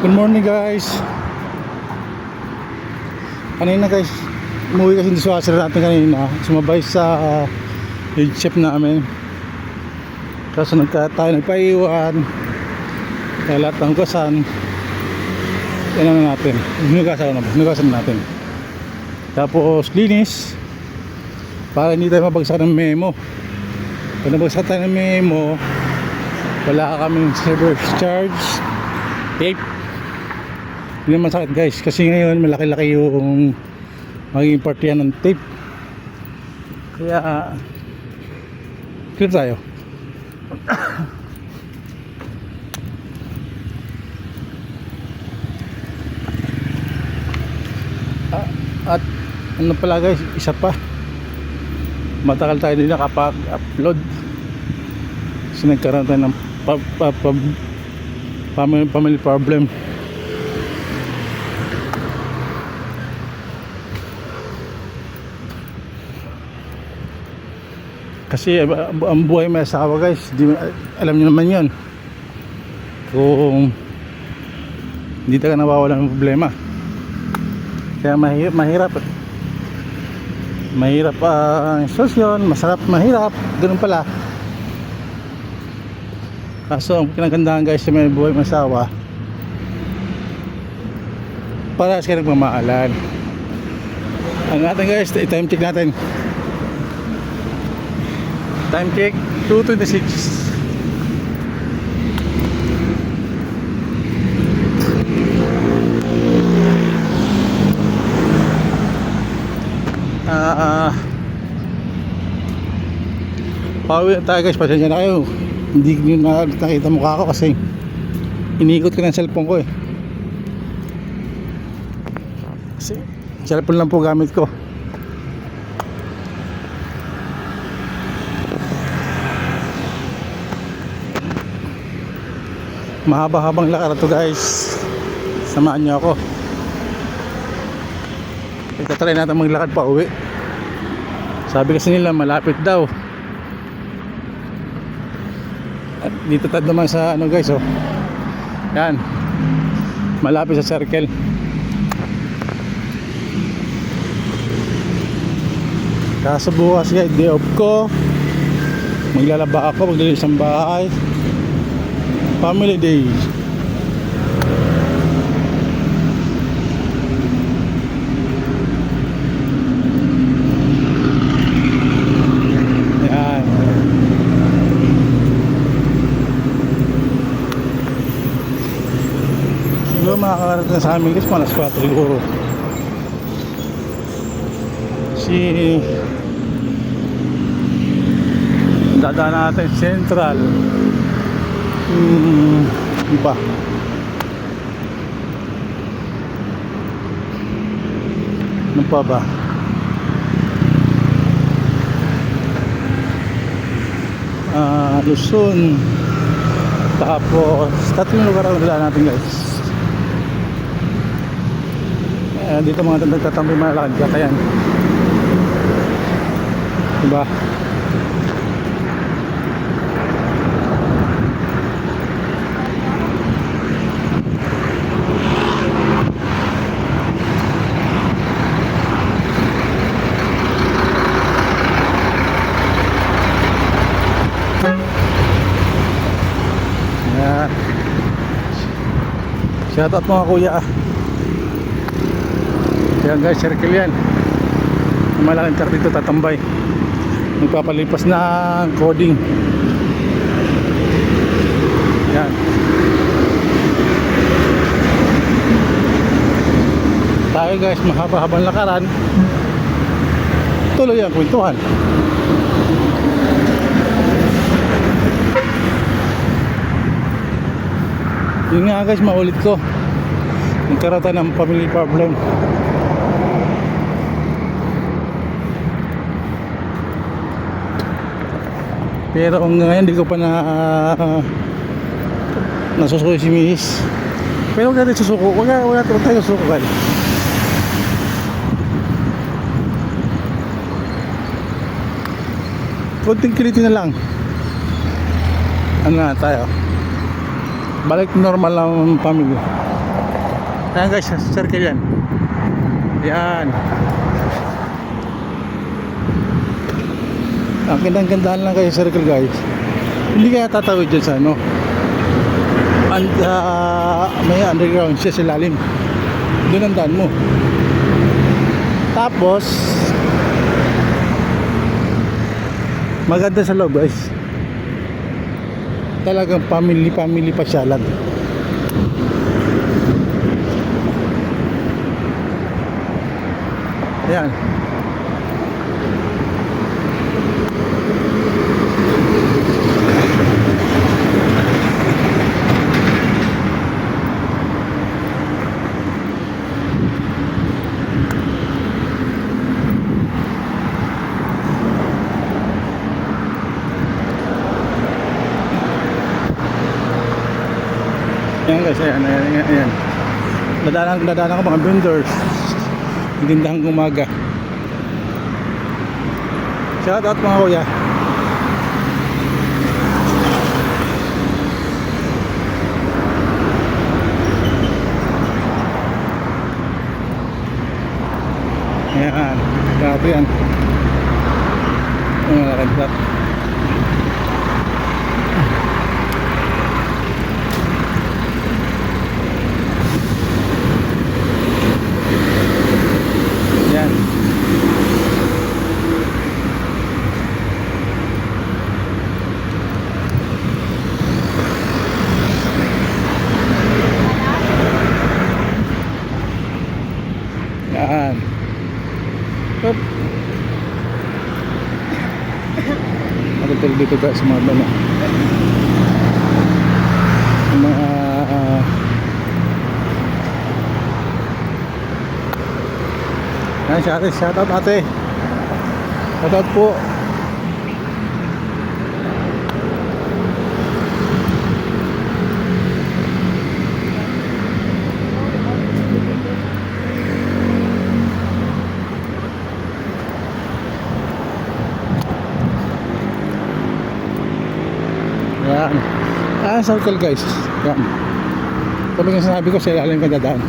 Good morning guys. Kanina guys, umuwi kasi yung dishwasher natin kanina. Sumabay sa uh, head chef namin. Kaso nagka, tayo nagpaiwan. Kaya lahat ng hugasan. Yan na natin. Hinugasan na. Hinugasan natin. Tapos linis. Para hindi tayo mabagsak ng memo. Pag nabagsak tayo ng memo, wala kaming service charge. Tape. Hindi naman sakit guys. Kasi ngayon malaki-laki yung magiging part yan ng tape. Kaya clear tayo. Ah, At ano pala guys, isa pa. Matagal tayo din nakapag-upload. Kasi nagkaroon tayo ng pa, pa, pa, family, family problem. Kasi uh, ang buhay may asawa guys, di, alam niyo naman yun. Kung hindi ka nawawala ng problema. Kaya mahirap, mahirap. Mahirap ah, ang sosyon, masarap, mahirap. Ganun pala. Kaso ang kinagandahan guys sa may buhay may asawa, para sa nagmamahalan. Ang natin guys, time check natin. Time check 2.26 Ah, Pauwi na tayo guys, pasensya na kayo. Hindi nyo na nakita mukha ko kasi Iniikot ko ng cellphone ko eh. Kasi cellphone lang po gamit ko mahaba-habang lakad to guys. Samahan nyo ako. Itatry natin maglakad pa uwi. Sabi kasi nila malapit daw. At dito tayo naman sa ano guys oh. Yan. Malapit sa circle. Kaso bukas guys day off ko. Maglalaba ako maglilinis ng bahay Family Day. Yan. Siguro makakarating na sa amin kasi malas 4 siguro. Si dadaan natin Central Hmm, iba. Ano pa ba? Ah, Luzon. Tapos, tatlong lugar ang dala natin guys. Eh, dito mga nagtatampi mga lakad kaya yan. Diba? Yan. Shout out mga kuya. ah. Yan guys, circle yan. Malaking car dito tatambay. Nagpapalipas na coding. Yan. Tayo guys, mahaba-habang lakaran. Tuloy ang kwentuhan. Yun nga guys, maulit ko. Nagkaroon tayo ng family problem. Pero kung ngayon hindi ko pa na nasusuko si Miss. Pero huwag natin susuko. Huwag huwag natin tayo susuko guys. Konting kiliti na lang. Ano na tayo? balik normal lang ang Ayan guys, circle yan. Yan. Ang gandang-gandaan lang kayo circle guys. Hindi kaya tatawid dyan sa ano. And, ah, may underground siya sa lalim. Doon ang daan mo. Tapos, maganda sa loob guys. Talagang family-family pasyalan. Ayan. Ayan guys, ayan, ayan, ayan, ayan. Dadaanan, dadaanan ko mga vendors. Magandang umaga. Shout out mga kuya. Ayan, grabe yan. Mga kagbat. Yan. Dito guys sa mga. Yung Mga ah, Yan si ate, shout out ate. Shout out po. Yan. Ah, circle guys. Yan. Sabi nga sinabi ko sa ilalim ka dadaan.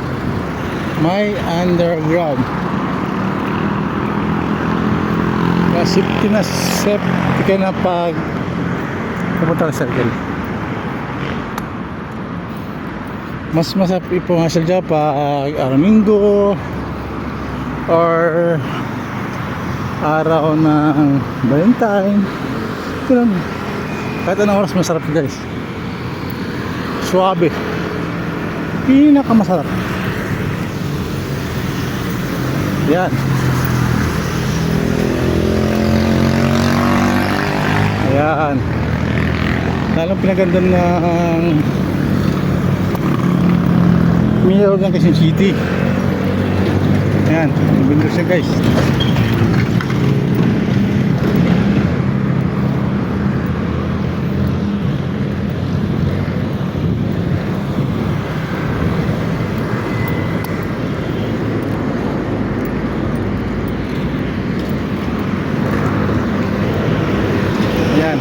May underground. Kaya safety na safety ka na pag pumunta sa circle. Mas masarap ipumasal dyan pag araw linggo or araw ng Valentine. Ganun. Kahit anong oras masarap guys. Suabe. Pinakamasarap. Yan. Ayan. Lalong pinaganda ng Mayor ng Quezon City. Ayan. Bindor siya guys. Ayan.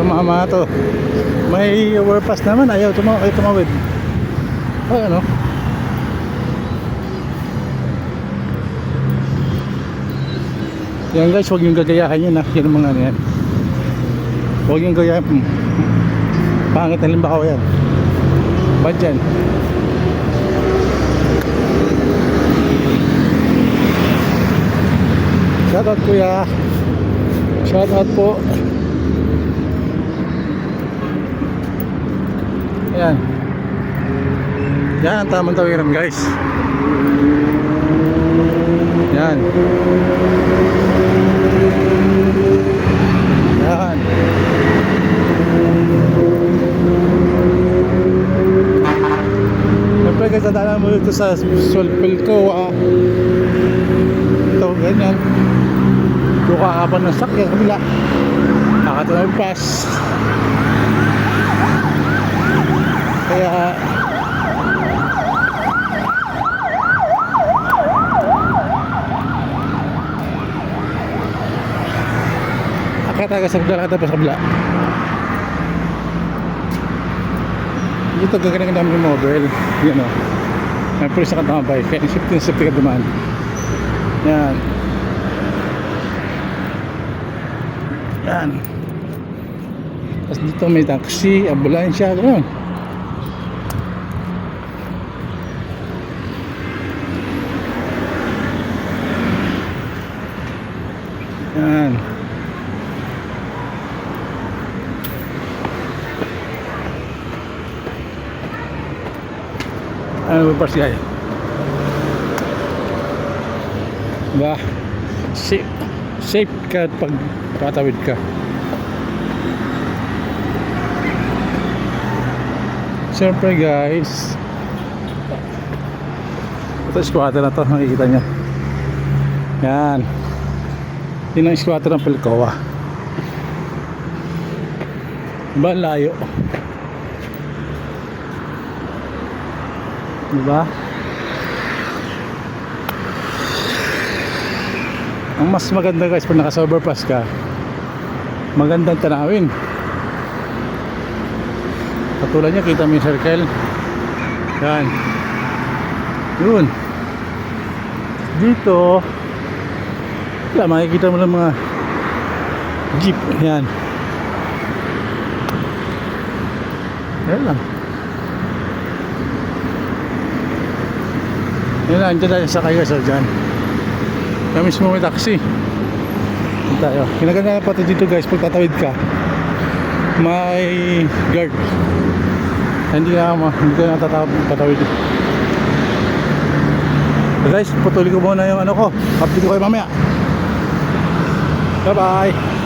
Mga to. May overpass naman. Ayaw tumaw ay tumawid. Oh, ano? Yan guys, huwag yung gagayahin yun ha. Yan ang mga ano yan. Huwag yung gagayahin. Hmm. Pangit na limbawa yan. Bad yan. Shout out kuya. Shout out po. Ayan. Yan ang tamang tawiran guys. Yan. Yan. Siyempre guys, nadaanan mo dito sa Solpilco ah. Ito, ganyan. Buka ka pa ng sakyan kabila. Nakatunay pass. Kaya Akit tayo sa kabila, akit tayo sa kabila. Dito gagaling namin yung mobile. Yan o. May pulis na katamabay. Kaya safety na safety ka dumaan. Yan. Yan. Tapos dito may taxi, ambulansya, gano'n. Yan. Ano ba siya? Ba, safe, safe ka pag patawid ka. Siyempre guys, ito squatter na to, makikita nyo. Yan. Yun ang squatter ng Pilcoa. Ang layo? Diba? Ang mas maganda guys pag naka overpass ka, magandang tanawin. Katulad niya, kita mo yung circle. Yan. Yun. Dito, wala, makikita mo lang mga jeep. Yan. Yan lang. Yan lang, dyan tayo sakay guys, oh, dyan. Kami mismo may taxi. Yan tayo. Kinaganda pati dito guys, pag tatawid ka, may guard. Hindi ka, ma- hindi ka natatawid tatawid. So guys, patuloy ko muna yung ano ko. Update ko kayo mamaya. Bye bye.